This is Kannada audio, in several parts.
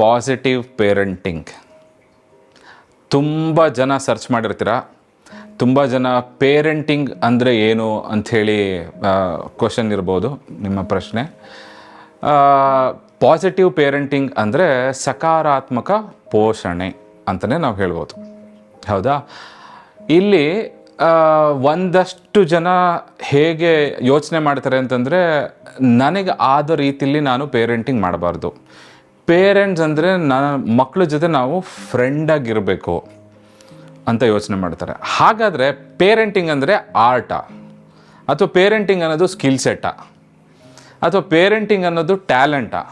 ಪಾಸಿಟಿವ್ ಪೇರೆಂಟಿಂಗ್ ತುಂಬ ಜನ ಸರ್ಚ್ ಮಾಡಿರ್ತೀರ? ತುಂಬ ಜನ ಪೇರೆಂಟಿಂಗ್ ಅಂದರೆ ಏನು ಅಂಥೇಳಿ ಕ್ವಶನ್ ಇರ್ಬೋದು ನಿಮ್ಮ ಪ್ರಶ್ನೆ. ಪಾಸಿಟಿವ್ ಪೇರೆಂಟಿಂಗ್ ಅಂದರೆ ಸಕಾರಾತ್ಮಕ ಪೋಷಣೆ ಅಂತಲೇ ನಾವು ಹೇಳ್ಬೋದು. ಹೌದಾ? ಇಲ್ಲಿ ಒಂದಷ್ಟು ಜನ ಹೇಗೆ ಯೋಚನೆ ಮಾಡ್ತಾರೆ ಅಂತಂದರೆ, ನನಗೆ ಆದ ರೀತಿಲಿ ನಾನು ಪೇರೆಂಟಿಂಗ್ ಮಾಡಬಾರ್ದು. ಪೇರೆಂಟ್ಸ್ ಅಂದರೆ ನನ್ನ ಮಕ್ಕಳ ಜೊತೆ ನಾವು ಫ್ರೆಂಡಾಗಿರಬೇಕು ಅಂತ ಯೋಚನೆ ಮಾಡ್ತಾರೆ. ಹಾಗಾದರೆ ಪೇರೆಂಟಿಂಗ್ ಅಂದರೆ ಆರ್ಟಾ ಅಥವಾ ಪೇರೆಂಟಿಂಗ್ ಅನ್ನೋದು ಸ್ಕಿಲ್ ಸೆಟ್ಟಾ ಅಥವಾ ಪೇರೆಂಟಿಂಗ್ ಅನ್ನೋದು ಟ್ಯಾಲೆಂಟಾ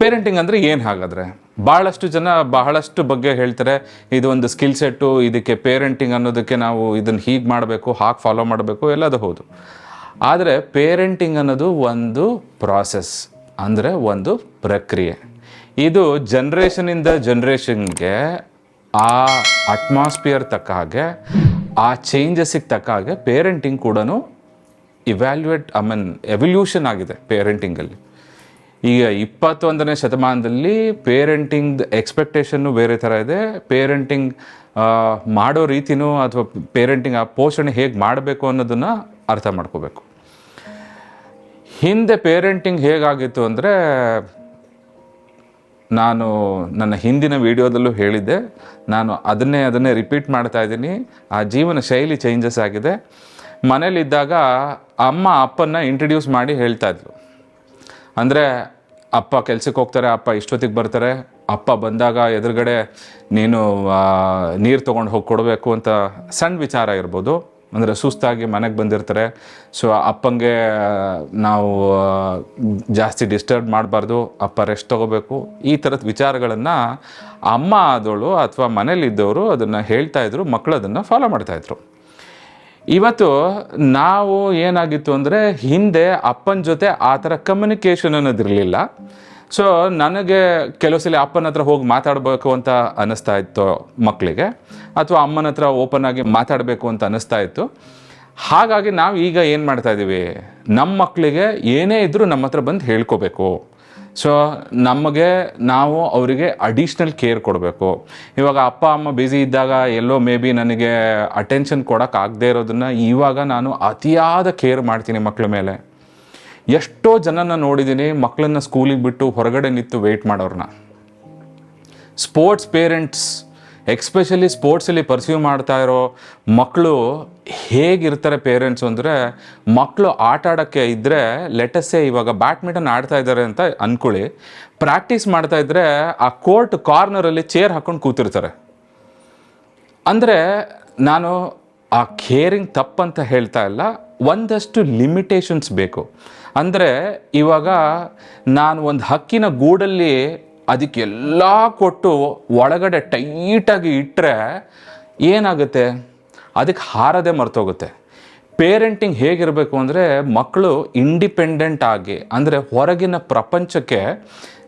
ಪೇರೆಂಟಿಂಗ್ ಅಂದರೆ ಏನು ಹಾಗಾದರೆ? ಭಾಳಷ್ಟು ಜನ ಬಹಳಷ್ಟು ಬಗ್ಗೆ ಹೇಳ್ತಾರೆ, ಇದು ಒಂದು ಸ್ಕಿಲ್ ಸೆಟ್ಟು ಇದಕ್ಕೆ ಪೇರೆಂಟಿಂಗ್ ಅನ್ನೋದಕ್ಕೆ ನಾವು ಇದನ್ನು ಹೀಗೆ ಮಾಡಬೇಕು, ಹಾಗೆ ಫಾಲೋ ಮಾಡಬೇಕು, ಎಲ್ಲದು ಹೌದು. ಆದರೆ ಪೇರೆಂಟಿಂಗ್ ಅನ್ನೋದು ಒಂದು ಪ್ರಾಸೆಸ್ ಅಂದರೆ ಒಂದು ಪ್ರಕ್ರಿಯೆ. ಇದು ಜನ್ರೇಷನಿಂದ ಜನ್ರೇಷನ್ಗೆ ಆ ಅಟ್ಮಾಸ್ಫಿಯರ್ ತಕ್ಕ ಹಾಗೆ, ಆ ಚೇಂಜಸ್ಸಿಗೆ ತಕ್ಕ ಹಾಗೆ ಪೇರೆಂಟಿಂಗ್ ಕೂಡ ಇವ್ಯಾಲ್ಯುಯೇಟ್ ಐ ಮೀನ್ ಎವಲ್ಯೂಷನ್ ಆಗಿದೆ ಪೇರೆಂಟಿಂಗಲ್ಲಿ ಈಗ ಇಪ್ಪತ್ತೊಂದನೇ ಶತಮಾನದಲ್ಲಿ ಪೇರೆಂಟಿಂಗ್ ಎಕ್ಸ್ಪೆಕ್ಟೇಷನ್ನು ಬೇರೆ ಥರ ಇದೆ. ಪೇರೆಂಟಿಂಗ್ ಮಾಡೋ ರೀತಿನೂ ಅಥವಾ ಪೇರೆಂಟಿಂಗ್ ಆ ಪೋಷಣೆ ಹೇಗೆ ಮಾಡಬೇಕು ಅನ್ನೋದನ್ನು ಅರ್ಥ ಮಾಡ್ಕೋಬೇಕು. ಹಿಂದೆ ಪೇರೆಂಟಿಂಗ್ ಹೇಗಾಗಿತ್ತು ಅಂದರೆ ನಾನು ನನ್ನ ಹಿಂದಿನ ವಿಡಿಯೋದಲ್ಲೂ ಹೇಳಿದ್ದೆ. ನಾನು ಅದನ್ನೇ ಅದನ್ನೇ ರಿಪೀಟ್ ಮಾಡ್ತಾ ಇದ್ದೀನಿ. ಆ ಜೀವನ ಶೈಲಿ ಚೇಂಜಸ್ ಆಗಿದೆ. ಮನೇಲಿದ್ದಾಗ ಅಮ್ಮ ಅಪ್ಪನ್ನ ಇಂಟ್ರಡ್ಯೂಸ್ ಮಾಡಿ ಹೇಳ್ತಾ ಇದ್ಲು. ಅಂದರೆ ಅಪ್ಪ ಕೆಲ್ಸಕ್ಕೆ ಹೋಗ್ತಾರೆ, ಅಪ್ಪ ಇಷ್ಟೊತ್ತಿಗೆ ಬರ್ತಾರೆ. ಅಪ್ಪ ಬಂದಾಗ ಎದುರುಗಡೆ ನೀನು ನೀರು ತೊಗೊಂಡು ಹೋಗಿ ಕೊಡಬೇಕು ಅಂತ ಸಣ್ಣ ವಿಚಾರ ಇರ್ಬೋದು. ಅಂದರೆ ಸುಸ್ತಾಗಿ ಮನೆಗೆ ಬಂದಿರ್ತಾರೆ. ಸೊ ಅಪ್ಪಂಗೆ ನಾವು ಜಾಸ್ತಿ ಡಿಸ್ಟರ್ಬ್ ಮಾಡಬಾರ್ದು. ಅಪ್ಪ ರೆಸ್ಟ್ ತೊಗೋಬೇಕು. ಈ ಥರದ ವಿಚಾರಗಳನ್ನು ಅಮ್ಮ ಆದವಳು ಅಥವಾ ಮನೇಲಿದ್ದವರು ಅದನ್ನು ಹೇಳ್ತಾಯಿದ್ರು ಮಕ್ಕಳು ಅದನ್ನು ಫಾಲೋ ಮಾಡ್ತಾಯಿದ್ರು ಇವತ್ತು ನಾವು ಏನಾಗಿತ್ತು ಅಂದರೆ ಹಿಂದೆ ಅಪ್ಪನ ಜೊತೆ ಆ ಥರ ಕಮ್ಯುನಿಕೇಷನ್ ಅನ್ನೋದಿರಲಿಲ್ಲ ಸೊ ನನಗೆ ಕೆಲವು ಸಲ ಅಪ್ಪನ ಹತ್ರ ಹೋಗಿ ಮಾತಾಡಬೇಕು ಅಂತ ಅನ್ನಿಸ್ತಾ ಇತ್ತು ಮಕ್ಕಳಿಗೆ ಅಥವಾ ಅಮ್ಮನ ಹತ್ರ ಓಪನ್ ಆಗಿ ಮಾತಾಡಬೇಕು ಅಂತ ಅನ್ನಿಸ್ತಾ ಇತ್ತು. ಹಾಗಾಗಿ ನಾವು ಈಗ ಏನು ಮಾಡ್ತಾ ಇದ್ದೀವಿ ನಮ್ಮ ಮಕ್ಕಳಿಗೆ ಏನೇ ಇದ್ದರೂ ನಮ್ಮ ಹತ್ರ ಬಂದು ಹೇಳ್ಕೋಬೇಕು. ಸೊ ನಮಗೆ ನಾವು ಅವರಿಗೆ ಅಡಿಷ್ನಲ್ ಕೇರ್ ಕೊಡಬೇಕು. ಇವಾಗ ಅಪ್ಪ, ಅಮ್ಮ ಬ್ಯುಸಿ ಇದ್ದಾಗ ಎಲ್ಲೋ ಮೇ ಬಿ ನನಗೆ ಅಟೆನ್ಷನ್ ಕೊಡೋಕ್ಕಾಗದೇ ಇರೋದನ್ನು ಇವಾಗ ನಾನು ಅತಿಯಾದ ಕೇರ್ ಮಾಡ್ತೀನಿ ಮಕ್ಕಳ ಮೇಲೆ. ಎಷ್ಟೋ ಜನನ ನೋಡಿದ್ದೀನಿ ಮಕ್ಕಳನ್ನ ಸ್ಕೂಲಿಗೆ ಬಿಟ್ಟು ಹೊರಗಡೆ ನಿಂತು ವೆಯ್ಟ್ ಮಾಡೋರನ್ನ ಸ್ಪೋರ್ಟ್ಸ್ ಪೇರೆಂಟ್ಸ್ ಎಕ್ಸ್ಪೆಷಲಿ ಸ್ಪೋರ್ಟ್ಸಲ್ಲಿ ಪರ್ಸ್ಯೂ ಮಾಡ್ತಾ ಇರೋ ಮಕ್ಕಳು ಹೇಗಿರ್ತಾರೆ ಪೇರೆಂಟ್ಸು ಅಂದರೆ ಮಕ್ಕಳು ಆಟ ಆಡೋಕ್ಕೆ ಇದ್ದರೆ ಲೆಟಸ್ಸೇ ಇವಾಗ ಬ್ಯಾಡ್ಮಿಂಟನ್ ಆಡ್ತಾ ಇದ್ದಾರೆ ಅಂತ ಅಂದ್ಕೊಳ್ಳಿ ಪ್ರಾಕ್ಟೀಸ್ ಮಾಡ್ತಾ ಇದ್ದರೆ ಆ ಕೋರ್ಟ್ ಕಾರ್ನರಲ್ಲಿ ಚೇರ್ ಹಾಕೊಂಡು ಕೂತಿರ್ತಾರೆ. ಅಂದರೆ, ನಾನು ಆ ಕೇರಿಂಗ್ ತಪ್ಪಂತ ಹೇಳ್ತಾ ಇಲ್ಲ. ಒಂದಷ್ಟು ಲಿಮಿಟೇಷನ್ಸ್ ಬೇಕು. ಅಂದರೆ ಇವಾಗ ನಾನು ಒಂದು ಹಕ್ಕಿನ ಗೂಡಲ್ಲಿ ಅದಕ್ಕೆಲ್ಲ ಕೊಟ್ಟು ಒಳಗಡೆ ಟೈಟಾಗಿ ಇಟ್ಟರೆ ಏನಾಗುತ್ತೆ? ಅದಕ್ಕೆ ಹಾರದೆ ಮರ್ತೋಗುತ್ತೆ. ಪೇರೆಂಟಿಂಗ್ ಹೇಗಿರಬೇಕು ಅಂದರೆ ಮಕ್ಕಳು ಇಂಡಿಪೆಂಡೆಂಟ್ ಆಗಿ, ಅಂದರೆ ಹೊರಗಿನ ಪ್ರಪಂಚಕ್ಕೆ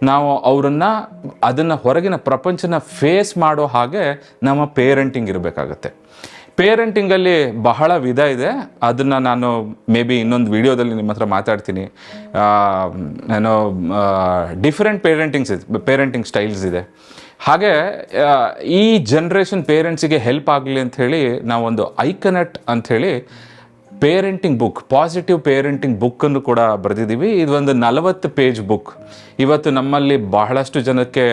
ನಾವು ಅವರನ್ನು, ಅದನ್ನು ಹೊರಗಿನ ಪ್ರಪಂಚನ ಫೇಸ್ ಮಾಡೋ ಹಾಗೆ ನಮ್ಮ ಪೇರೆಂಟಿಂಗ್ ಇರಬೇಕಾಗತ್ತೆ. ಪೇರೆಂಟಿಂಗಲ್ಲಿ ಬಹಳ ವಿಧ ಇದೆ. ಅದನ್ನು ನಾನು ಮೇ ಬಿ ಇನ್ನೊಂದು ವಿಡಿಯೋದಲ್ಲಿ ನಿಮ್ಮ ಹತ್ರ ಮಾತಾಡ್ತೀನಿ. ಏನೋ ಡಿಫ್ರೆಂಟ್ ಪೇರೆಂಟಿಂಗ್ಸ್ ಇದೆ ಪೇರೆಂಟಿಂಗ್ ಸ್ಟೈಲ್ಸ್ ಇದೆ. ಹಾಗೆ ಈ ಜನ್ರೇಷನ್ ಪೇರೆಂಟ್ಸಿಗೆ ಹೆಲ್ಪ್ ಆಗಲಿ ಅಂಥೇಳಿ ನಾವೊಂದು ಐಕನೆಟ್ ಅಂಥೇಳಿ ಪೇರೆಂಟಿಂಗ್ ಬುಕ್ ಪಾಸಿಟಿವ್ ಪೇರೆಂಟಿಂಗ್ ಬುಕ್ಕನ್ನು ಕೂಡ ಬರೆದಿದ್ದೀವಿ. ಇದೊಂದು ನಲವತ್ತು ಪೇಜ್ ಬುಕ್ ಇವತ್ತು ನಮ್ಮಲ್ಲಿ ಬಹಳಷ್ಟು ಜನಕ್ಕೆ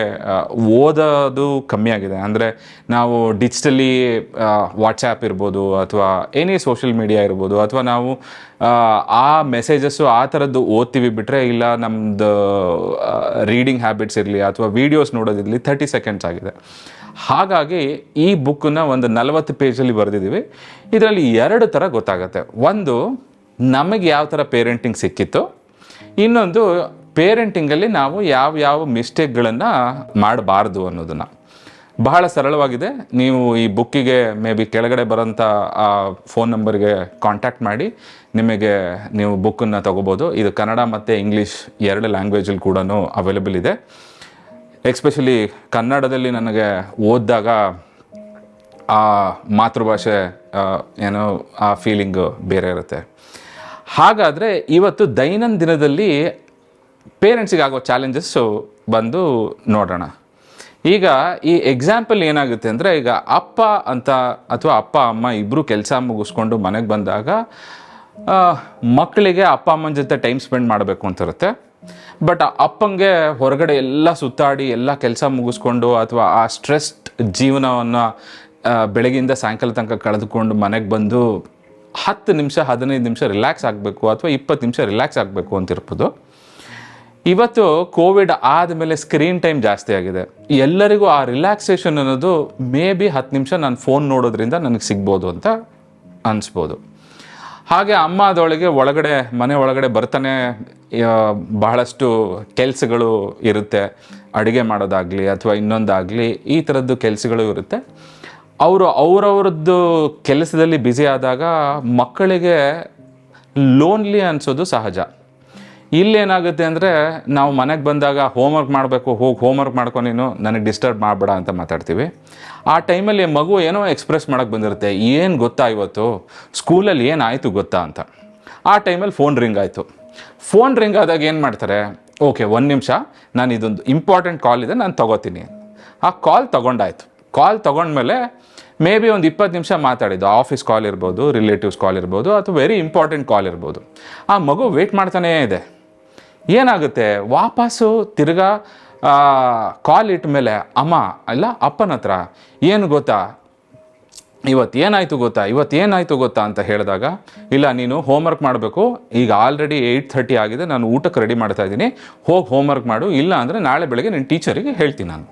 ಓದೋದು ಕಮ್ಮಿ ಆಗಿದೆ. ಅಂದರೆ ನಾವು ಡಿಜಿಟಲಿ ವಾಟ್ಸಾಪ್ ಇರ್ಬೋದು, ಅಥವಾ ಏನೇ ಸೋಷಿಯಲ್ ಮೀಡಿಯಾ ಇರ್ಬೋದು, ಅಥವಾ ನಾವು, ಆ ಮೆಸೇಜಸ್ಸು ಆ ಥರದ್ದು ಓದ್ತೀವಿ ಬಿಟ್ಟರೆ ಇಲ್ಲ ನಮ್ಮದು ರೀಡಿಂಗ್ ಹ್ಯಾಬಿಟ್ಸ್ ಇರಲಿ, ಅಥವಾ ವೀಡಿಯೋಸ್ ನೋಡೋದಿರಲಿ ಥರ್ಟಿ ಸೆಕೆಂಡ್ಸ್ ಆಗಿದೆ. ಹಾಗಾಗಿ ಈ ಬುಕ್ಕನ್ನ ಒಂದು ನಲವತ್ತು ಪೇಜಲ್ಲಿ ಬರೆದಿದ್ದೀವಿ. ಇದರಲ್ಲಿ ಎರಡು ಥರ ಗೊತ್ತಾಗುತ್ತೆ. ಒಂದು, ನಮಗೆ ಯಾವ ಥರ ಪೇರೆಂಟಿಂಗ್ ಸಿಕ್ಕಿತ್ತು. ಇನ್ನೊಂದು ಪೇರೆಂಟಿಂಗಲ್ಲಿ ನಾವು ಯಾವ ಯಾವ ಮಿಸ್ಟೇಕ್ಗಳನ್ನು ಮಾಡಬಾರ್ದು ಅನ್ನೋದನ್ನು. ಬಹಳ ಸರಳವಾಗಿದೆ. ನೀವು ಈ ಬುಕ್ಕಿಗೆ ಮೇ ಬಿ ಕೆಳಗಡೆ ಬರೋಂಥ, ಆ ಫೋನ್ ನಂಬರ್ಗೆ ಕಾಂಟ್ಯಾಕ್ಟ್ ಮಾಡಿ, ನಿಮಗೆ ನೀವು ಬುಕ್ಕನ್ನು ತೊಗೋಬೋದು. ಇದು ಕನ್ನಡ ಮತ್ತು ಇಂಗ್ಲೀಷ್ ಎರಡು ಲ್ಯಾಂಗ್ವೇಜಲ್ಲಿ ಕೂಡ ಅವೈಲೇಬಲ್ ಇದೆ. ಎಕ್ಸ್ಪೆಷಲಿ ಕನ್ನಡದಲ್ಲಿ ನನಗೆ ಓದಿದಾಗ ಆ ಮಾತೃಭಾಷೆ ಏನೋ ಆ ಫೀಲಿಂಗು ಬೇರೆ ಇರುತ್ತೆ. ಹಾಗಾದರೆ ಇವತ್ತು ದೈನಂದಿನದಲ್ಲಿ ಪೇರೆಂಟ್ಸಿಗೆ ಆಗೋ ಚಾಲೆಂಜಸ್ಸು ಬಂದು ನೋಡೋಣ. ಈಗ ಈ ಎಕ್ಸಾಂಪಲ್ ಏನಾಗುತ್ತೆ ಅಂದರೆ ಈಗ ಅಪ್ಪ ಅಂತ ಅಥವಾ ಅಪ್ಪ, ಅಮ್ಮ ಇಬ್ಬರು ಕೆಲಸ ಮುಗಿಸ್ಕೊಂಡು ಮನೆಗೆ ಬಂದಾಗ ಮಕ್ಕಳಿಗೆ ಅಪ್ಪ ಅಮ್ಮನ ಜೊತೆ ಟೈಮ್ ಸ್ಪೆಂಡ್ ಮಾಡಬೇಕು ಅಂತ ಇರುತ್ತೆ ಬಟ್ ಅಪ್ಪಂಗೆ ಹೊರಗಡೆ ಎಲ್ಲ ಸುತ್ತಾಡಿ, ಎಲ್ಲ ಕೆಲಸ ಮುಗಿಸ್ಕೊಂಡು ಅಥವಾ ಆ ಸ್ಟ್ರೆಸ್ಡ್ ಜೀವನವನ್ನು ಬೆಳಗಿಂದ ಸಾಯಂಕಾಲ ತನಕ ಕಳೆದುಕೊಂಡು ಮನೆಗೆ ಬಂದು ಹತ್ತು ನಿಮಿಷ, ಹದಿನೈದು ನಿಮಿಷ ರಿಲ್ಯಾಕ್ಸ್ ಆಗಬೇಕು ಅಥವಾ ಇಪ್ಪತ್ತು ನಿಮಿಷ ರಿಲ್ಯಾಕ್ಸ್ ಆಗಬೇಕು ಅಂತಿರ್ಬೋದು. ಇವತ್ತು ಕೋವಿಡ್ ಆದಮೇಲೆ ಸ್ಕ್ರೀನ್ ಟೈಮ್ ಜಾಸ್ತಿ ಆಗಿದೆ. ಎಲ್ಲರಿಗೂ ಆ ರಿಲ್ಯಾಕ್ಸೇಷನ್ ಅನ್ನೋದು ಮೇ ಬಿ ಹತ್ತು ನಿಮಿಷ ನಾನು ಫೋನ್ ನೋಡೋದ್ರಿಂದ ನನಗೆ ಸಿಗ್ಬೋದು ಅಂತ ಅನಿಸ್ಬೋದು. ಹಾಗೆ ಅಮ್ಮ ಅದೊಳಗೆ ಒಳಗಡೆ, ಮನೆ ಒಳಗಡೆ ಬರ್ತಾನೆ ಬಹಳಷ್ಟು ಕೆಲಸಗಳು ಇರುತ್ತೆ. ಅಡುಗೆ ಮಾಡೋದಾಗಲಿ ಅಥವಾ ಇನ್ನೊಂದಾಗಲಿ ಈ ಥರದ್ದು ಕೆಲಸಗಳು ಇರುತ್ತೆ. ಅವರು ಅವರವ್ರದ್ದು ಕೆಲಸದಲ್ಲಿ ಬ್ಯುಸಿ ಆದಾಗ ಮಕ್ಕಳಿಗೆ ಲೋನ್ಲಿ ಅನಿಸೋದು ಸಹಜ. ಇಲ್ಲೇನಾಗುತ್ತೆ ಅಂದರೆ ನಾವು ಮನೆಗೆ ಬಂದಾಗ ಹೋಮ್ವರ್ಕ್ ಮಾಡಬೇಕು, ಹೋಗಿ ಹೋಮ್ವರ್ಕ್ ಮಾಡ್ಕೊ ನೀನು, ನನಗೆ ಡಿಸ್ಟರ್ಬ್ ಮಾಡಬೇಡ ಅಂತ ಮಾತಾಡ್ತೀವಿ. ಆ ಟೈಮಲ್ಲಿ ಮಗು ಏನೋ ಎಕ್ಸ್ಪ್ರೆಸ್ ಮಾಡೋಕ್ಕೆ ಬಂದಿರುತ್ತೆ, ಏನು ಗೊತ್ತಾ ಇವತ್ತು? ಸ್ಕೂಲಲ್ಲಿ ಏನಾಯಿತು ಗೊತ್ತಾ ಅಂತ. ಆ ಟೈಮಲ್ಲಿ ಫೋನ್ ರಿಂಗ್ ಆಯಿತು. ಫೋನ್ ರಿಂಗ್ ಆದಾಗ ಏನು ಮಾಡ್ತಾರೆ? ಓಕೆ, ಒಂದು ನಿಮಿಷ, ನಾನು ಇದೊಂದು ಇಂಪಾರ್ಟೆಂಟ್ ಕಾಲ್ ಇದೆ, ನಾನು ತಗೋತೀನಿ. ಆ ಕಾಲ್ ತಗೊಂಡಾಯ್ತು. ಕಾಲ್ ತೊಗೊಂಡ್ಮೇಲೆ ಮೇ ಬಿ ಒಂದು ಇಪ್ಪತ್ತು ನಿಮಿಷ ಮಾತಾಡಿದ್ದು. ಆಫೀಸ್ ಕಾಲ್ ಇರ್ಬೋದು ರಿಲೇಟಿವ್ಸ್ ಕಾಲ್ ಇರ್ಬೋದು, ಅಥವಾ ವೆರಿ ಇಂಪಾರ್ಟೆಂಟ್ ಕಾಲ್ ಇರ್ಬೋದು. ಆ ಮಗು ವೆಯ್ಟ್ ಮಾಡ್ತಾನೇ ಇದೆ. ಏನಾಗುತ್ತೆ? ವಾಪಸ್ಸು ತಿರ್ಗಾ ಕಾಲ್ ಇಟ್ಟ ಮೇಲೆ ಅಮ್ಮ, ಅಲ್ಲ ಅಪ್ಪನ ಹತ್ರ ಏನು ಗೊತ್ತಾ? ಇವತ್ತು ಏನಾಯಿತು ಗೊತ್ತಾ? ಇವತ್ತು ಏನಾಯಿತು ಗೊತ್ತಾ ಅಂತ ಹೇಳಿದಾಗ, ಇಲ್ಲ, ನೀನು ಹೋಮ್ವರ್ಕ್ ಮಾಡಬೇಕು. ಈಗ ಆಲ್ರೆಡಿ ಏಯ್ಟ್ ಥರ್ಟಿ ಆಗಿದೆ. ನಾನು ಊಟಕ್ಕೆ ರೆಡಿ ಮಾಡ್ತಾ ಇದ್ದೀನಿ. ಹೋಗಿ ಹೋಮ್ವರ್ಕ್ ಮಾಡು. ಇಲ್ಲ ಅಂದರೆ ನಾಳೆ ಬೆಳಗ್ಗೆ ನಿನ್ನ ಟೀಚರಿಗೆ ಹೇಳ್ತೀನಿ ನಾನು.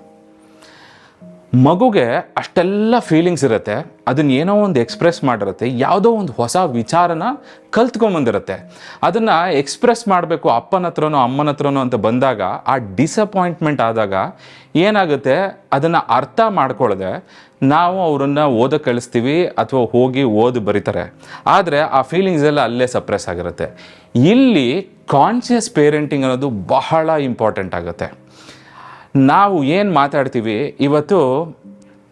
ಮಗುಗೆ ಅಷ್ಟೆಲ್ಲ ಫೀಲಿಂಗ್ಸ್ ಇರುತ್ತೆ, ಅದನ್ನ ಏನೋ ಒಂದು ಎಕ್ಸ್ಪ್ರೆಸ್ ಮಾಡಿರುತ್ತೆ, ಯಾವುದೋ ಒಂದು ಹೊಸ ವಿಚಾರನ ಕಲ್ತ್ಕೊಂಬಂದಿರುತ್ತೆ ಅದನ್ನು ಎಕ್ಸ್ಪ್ರೆಸ್ ಮಾಡಬೇಕು ಅಪ್ಪನ ಹತ್ರನೋ, ಅಮ್ಮನ ಹತ್ರನೋ ಅಂತ ಬಂದಾಗ, ಆ ಡಿಸಪಾಯಿಂಟ್ಮೆಂಟ್ ಆದಾಗ ಏನಾಗುತ್ತೆ, ಅದನ್ನು ಅರ್ಥ ಮಾಡ್ಕೊಳ್ಳದೆ ನಾವು ಅವರನ್ನು ಓದೋ ಕಳಿಸ್ತೀವಿ ಅಥವಾ ಹೋಗಿ ಓದಿ ಬರೀತಾರೆ. ಆದರೆ ಆ ಫೀಲಿಂಗ್ಸ್ ಎಲ್ಲ ಅಲ್ಲೇ ಸಪ್ರೆಸ್ ಆಗಿರುತ್ತೆ. ಇಲ್ಲಿ ಕಾನ್ಷಿಯಸ್ ಪೇರೆಂಟಿಂಗ್ ಅನ್ನೋದು ಬಹಳ ಇಂಪಾರ್ಟೆಂಟ್ ಆಗುತ್ತೆ. ನಾವು ಏನು ಮಾತಾಡ್ತೀವಿ? ಇವತ್ತು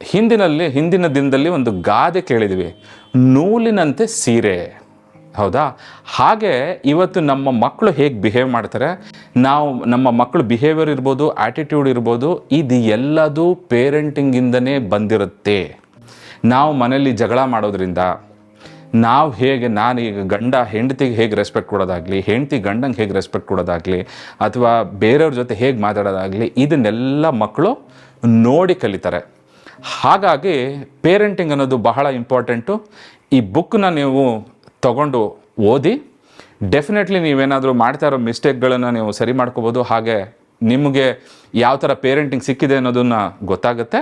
ಹಿಂದಿನಲ್ಲಿ, ಹಿಂದಿನ ದಿನದಲ್ಲಿ ಒಂದು ಗಾದೆ ಕೇಳಿದ್ವಿ. ನೂಲಿನಂತೆ ಸೀರೆ. ಹೌದಾ? ಹಾಗೆ ಇವತ್ತು ನಮ್ಮ ಮಕ್ಕಳು ಹೇಗೆ ಬಿಹೇವ್ ಮಾಡ್ತಾರೆ? ನಾವು, ನಮ್ಮ ಮಕ್ಕಳು ಬಿಹೇವಿಯರ್ ಇರ್ಬೋದು ಆ್ಯಟಿಟ್ಯೂಡ್ ಇರ್ಬೋದು, ಇದು ಎಲ್ಲದೂ ಪೇರೆಂಟಿಂಗಿಂದನೇ ಬಂದಿರುತ್ತೆ. ನಾವು ಮನೇಲಿ ಜಗಳ ಮಾಡೋದ್ರಿಂದ ನಾವು ಹೇಗೆ, ನಾನು ಈಗ ಗಂಡ ಹೆಂಡತಿಗೆ ಹೇಗೆ ರೆಸ್ಪೆಕ್ಟ್ ಕೊಡೋದಾಗಲಿ, ಹೆಂಡತಿ ಗಂಡಂಗೆ ಹೇಗೆ ರೆಸ್ಪೆಕ್ಟ್ ಕೊಡೋದಾಗಲಿ, ಅಥವಾ ಬೇರೆಯವ್ರ ಜೊತೆ ಹೇಗೆ ಮಾತಾಡೋದಾಗಲಿ, ಇದನ್ನೆಲ್ಲ ಮಕ್ಕಳು ನೋಡಿ ಕಲಿತಾರೆ. ಹಾಗಾಗಿ ಪೇರೆಂಟಿಂಗ್ ಅನ್ನೋದು ಬಹಳ ಇಂಪಾರ್ಟೆಂಟು ಈ ಬುಕ್ನ ನೀವು ತಗೊಂಡು ಓದಿ ಡೆಫಿನೆಟ್ಲಿ ನೀವೇನಾದರೂ ಮಾಡ್ತಾ ಇರೋ ಮಿಸ್ಟೇಕ್ಗಳನ್ನು ನೀವು ಸರಿ ಮಾಡ್ಕೋಬೋದು. ಹಾಗೆ ನಿಮಗೆ ಯಾವ ಥರ ಪೇರೆಂಟಿಂಗ್ ಸಿಕ್ಕಿದೆ ಅನ್ನೋದನ್ನು ಗೊತ್ತಾಗುತ್ತೆ.